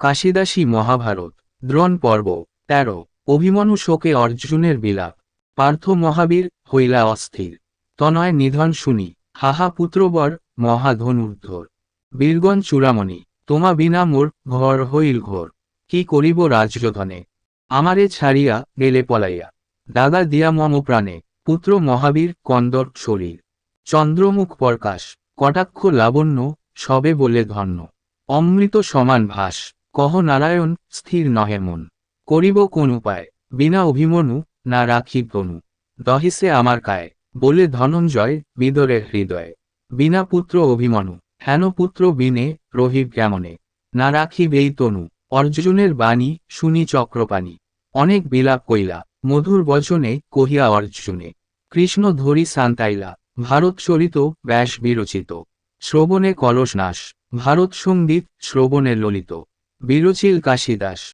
কাশিদাসী মহাভারত, দ্রোণ পর্ব, তেরো অভিমন্যু শোকে অর্জুনের বিলাপ, পার্থ মহাবীর হইলা অস্থির, তনয় নিধন শুনি, হাহা পুত্রবর, মহাধনুর্ধর, বীরগণ চূড়ামণি, তোমা বিনা মোর ঘর হইল ঘোর, কি করিব রাজ্যধনে? আমারে ছাড়িয়া গেলে পলাইয়া দাগা দিয়া মম প্রাণে, পুত্র মহাবীর কন্দর শরীর, চন্দ্রমুখ প্রকাশ, কটাক্ষ লাবণ্য, সবে বলে ধন্য, অমৃত সমান ভাস। কহ নারায়ণ, স্থির নহে মন। করিব কোন উপায়, বিনা অভিমনু, না রাখি তনু দহিসে আমার কায়, বলে ধনঞ্জয় বিদরে হৃদয়ে। বিনা পুত্র অভিমনু, হেন পুত্র বিনে, রহিব কেমনে? না রাখিব এই তনু, অর্জুনের বাণী, শুনি চক্রপাণী। অনেক বিলাপ কইলা, মধুর বচনে কহিয়া অর্জুনে। কৃষ্ণ ধরি সান্তাইলা, ভারত চরিত ব্যাস বিরচিত। শ্রবণে কলস নাশ, ভারত সংগীত শ্রবণে ললিত। বিরচিল কাশিদাস।